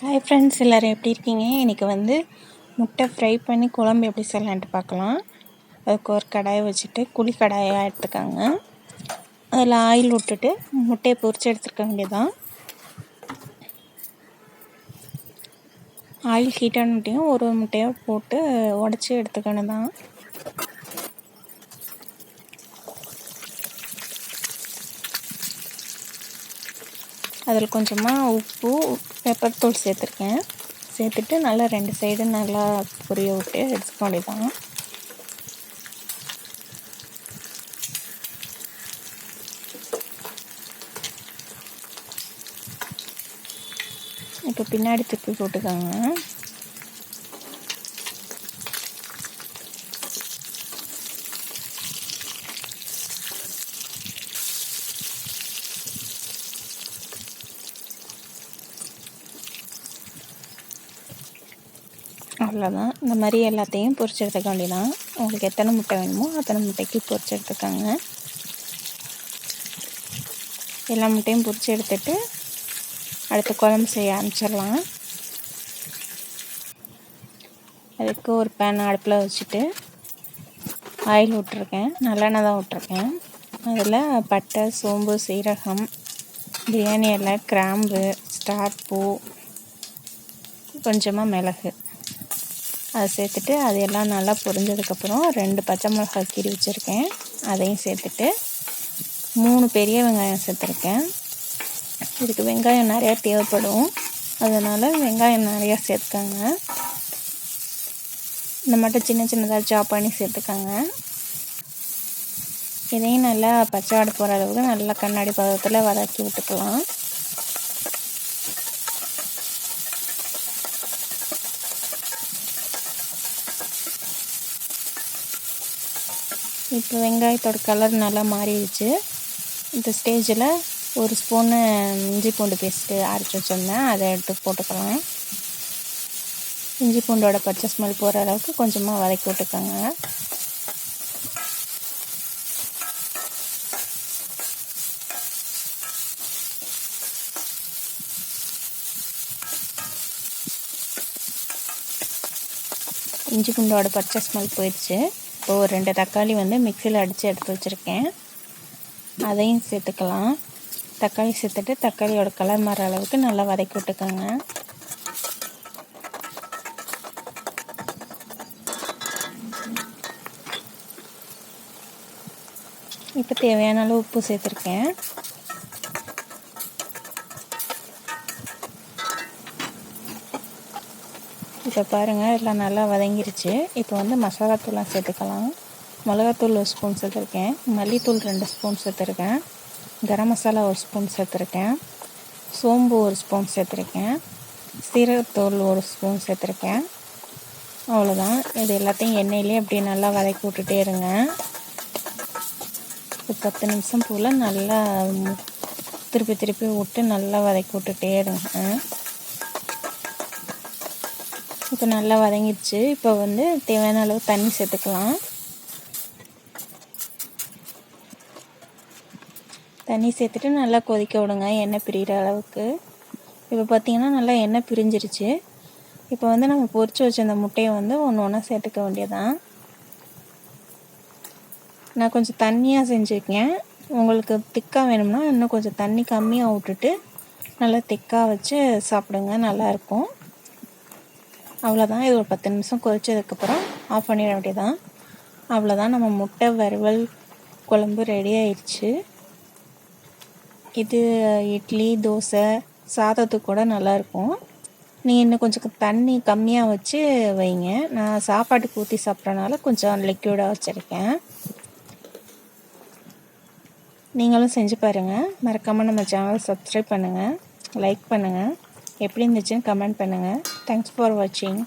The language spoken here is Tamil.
ஹாய் ஃப்ரெண்ட்ஸ் எல்லோரும் எப்படி இருக்கீங்க? இன்றைக்கி வந்து முட்டை ஃப்ரை பண்ணி குழம்பு எப்படி செய்யலான்ட்டு பார்க்கலாம். அதுக்கு ஒரு கடாயை வச்சுட்டு குழி கடாயாக எடுத்துக்காங்க. அதில் ஆயில் விட்டுட்டு முட்டையை பொரித்து எடுத்துருக்க வேண்டியதான் ஆயில் ஹீட்டான முட்டையும் ஒரு முட்டையாக போட்டு உடச்சி எடுத்துக்கணும் தான் அதில் கொஞ்சமாக உப்பு பெப்பர் தூள் சேர்த்துருக்கேன். சேர்த்துட்டு நல்லா ரெண்டு சைடு நல்லா பொரிய விட்டு எடுத்துக்க வேண்டியதான் இப்போ பின்னாடி திருப்பி போட்டுக்கோங்க. அவ்வளோதான். இந்த மாதிரி எல்லாத்தையும் பொரிச்செடுத்துக்க வேண்டியதான் உங்களுக்கு எத்தனை முட்டை வேணுமோ அத்தனை முட்டைக்கு பொரிச்சு எடுத்துக்கோங்க. எல்லா முட்டையும் பொரிச்சு எடுத்துட்டு அடுத்து குழம்பு செய்ய ஆரம்பிச்சிடலாம். அதுக்கு ஒரு பேன் அடுப்பில் வச்சுட்டு ஆயில் விட்ருக்கேன் நல்லெண்ணெய் தான் விட்ருக்கேன் அதில் பட்டை சோம்பு சீரகம் பிரியாணி இலை கிராம்பு ஸ்டார் பூ கொஞ்சமாக மிளகு. அதை சேர்த்துட்டு அது எல்லாம் நல்லா பொரிஞ்சதுக்கப்புறம் ரெண்டு பச்சை மிளகாய் கீறி வச்சுருக்கேன். அதையும் சேர்த்துட்டு மூணு பெரிய வெங்காயம் சேர்த்துருக்கேன். இதுக்கு வெங்காயம் நிறையா தேவைப்படும். அதனால் வெங்காயம் நிறையா சேர்த்துக்காங்க. இந்த மட்டும் சின்ன சின்னதாக சாப் பண்ணி சேர்த்துக்காங்க. இதையும் நல்லா பச்சை வாடை போகிற அளவுக்கு நல்லா கண்ணாடி பதத்தில் வதக்கி விட்டுக்கலாம். இப்போ வெங்காயத்தோட கலர் நல்லா மாறிடுச்சு. இந்த ஸ்டேஜில் ஒரு ஸ்பூனு இஞ்சி பூண்டு பேஸ்ட்டு அரைச்சி வச்சுருந்தேன். அதை எடுத்து போட்டுக்கலாம். இஞ்சி பூண்டோட பச்சை ஸ்மெல் போகிற அளவுக்கு கொஞ்சமாக வதக்கி விட்டுக்கோங்க. இஞ்சி பூண்டோட பச்சை ஸ்மெல் போயிடுச்சு. இப்போ ஒரு ரெண்டு தக்காளி வந்து மிக்சியில் அடித்து எடுத்து வச்சுருக்கேன். அதையும் சேர்த்துக்கலாம். தக்காளி சேர்த்துட்டு தக்காளியோட கலர் மாற அளவுக்கு நல்லா வதக்கி விட்டுக்கோங்க. இப்போ தேவையான அளவு உப்பு சேர்த்துருக்கேன். இப்போ பாருங்கள் எல்லாம் நல்லா வதங்கிருச்சு. இப்போ வந்து மசாலாத்தூளாக சேர்த்துக்கலாம். மிளகாத்தூள் ஒரு ஸ்பூன் சேர்த்துருக்கேன். மல்லித்தூள் ரெண்டு ஸ்பூன் சேர்த்துருக்கேன். கரம் மசாலா ஒரு ஸ்பூன் சேர்த்துருக்கேன். சோம்பு ஒரு ஸ்பூன் சேர்த்துருக்கேன். சீரகத்தூள் ஒரு ஸ்பூன் சேர்த்துருக்கேன். அவ்வளோதான் இது எல்லாத்தையும் எண்ணெயிலே அப்படியே நல்லா வதக்கி விட்டுட்டே இருங்க. ஒரு பத்து நிமிஷம் போல் நல்லா திருப்பி திருப்பி விட்டு நல்லா வதக்கி விட்டுட்டே இருங்க. இப்போ நல்லா வதங்கிடுச்சு. இப்போ வந்து தேவையான அளவு தண்ணி சேர்த்துக்கலாம். தண்ணி சேர்த்துட்டு நல்லா கொதிக்க விடுங்க எண்ணெய் பிரிகிற அளவுக்கு. இப்போ பார்த்திங்கன்னா நல்லா எண்ணெய் பிரிஞ்சிருச்சு. இப்போ வந்து நம்ம பொறிச்சு வச்சிருந்த முட்டையை வந்து ஒன்று ஒன்றா சேர்த்துக்க வேண்டியதான் நான் கொஞ்சம் தண்ணியாக செஞ்சுருக்கேன். உங்களுக்கு திக்காக வேணும்னா இன்னும் கொஞ்சம் தண்ணி கம்மியாக விட்டுட்டு நல்லா திக்காக வச்சு சாப்பிடுங்க நல்லாயிருக்கும் அவ்வளோதான் இது ஒரு பத்து நிமிஷம் கொதிச்சதுக்கப்புறம் ஆஃப் பண்ணிட வேண்டியதான் அவ்வளோதான் நம்ம முட்டை வறுவல் குழம்பு ரெடி ஆயிடுச்சு. இது இட்லி தோசை சாதத்துக்கு கூட நல்லாயிருக்கும் நீங்கள் இன்னும் கொஞ்சம் தண்ணி கம்மியாக வச்சு வைங்க. நான் சாப்பாட்டுக்கு ஊற்றி சாப்பிட்றனால கொஞ்சம் லிக்யூடாக வச்சுருக்கேன். நீங்களும் செஞ்சு பாருங்கள் மறக்காமல் நம்ம சேனல் சப்ஸ்கிரைப் பண்ணுங்கள் லைக் பண்ணுங்கள் எப்படி இருந்துச்சுன்னு கமெண்ட் பண்ணுங்கள் தேங்க்ஸ் ஃபார் வாட்சிங்